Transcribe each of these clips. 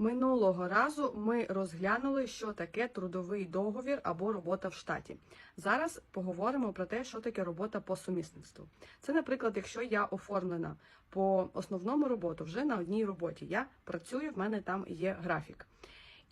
Минулого разу ми розглянули, що таке трудовий договір або робота в штаті. Зараз поговоримо про те, що таке робота по сумісництву. Це, наприклад, якщо я оформлена по основному роботу вже на одній роботі. Я працюю, в мене там є графік.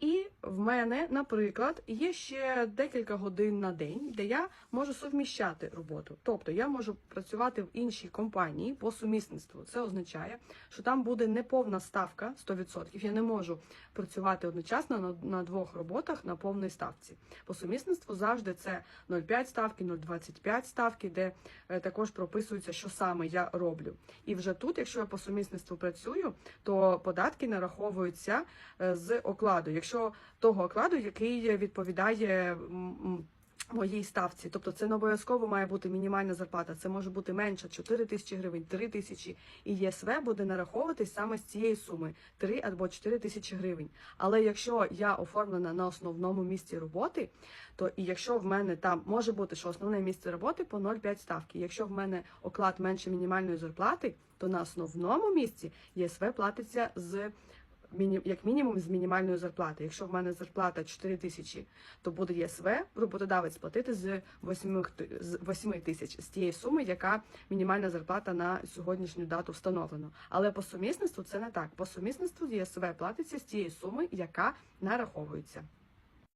І в мене, наприклад, є ще декілька годин на день, де я можу совміщати роботу. Тобто я можу працювати в іншій компанії по сумісництву. Це означає, що там буде неповна ставка 100%. Я не можу працювати одночасно на, на двох роботах на повній ставці. По сумісництву завжди це 0,5 ставки, 0,25 ставки, де е, також прописується, що саме я роблю. І вже тут, якщо я по сумісництву працюю, то податки нараховуються е, з окладу. Якщо того окладу, який відповідає моїй ставці, тобто це не обов'язково має бути мінімальна зарплата. Це може бути менше 4 тисячі гривень, 3 тисячі. І ЄСВ буде нараховуватись саме з цієї суми 3 або 4 тисячі гривень. Але якщо я оформлена на основному місці роботи, то і якщо в мене там може бути, що основне місце роботи по 0,5 ставки. Якщо в мене оклад менше мінімальної зарплати, то на основному місці ЄСВ платиться з як мінімум з мінімальної зарплати. Якщо в мене зарплата 4 тисячі, то буде ЄСВ, роботодавець платити з 8, т- з 8 тисяч з тієї суми, яка мінімальна зарплата на сьогоднішню дату встановлена. Але по сумісництву це не так. По сумісництву ЄСВ платиться з тієї суми, яка нараховується.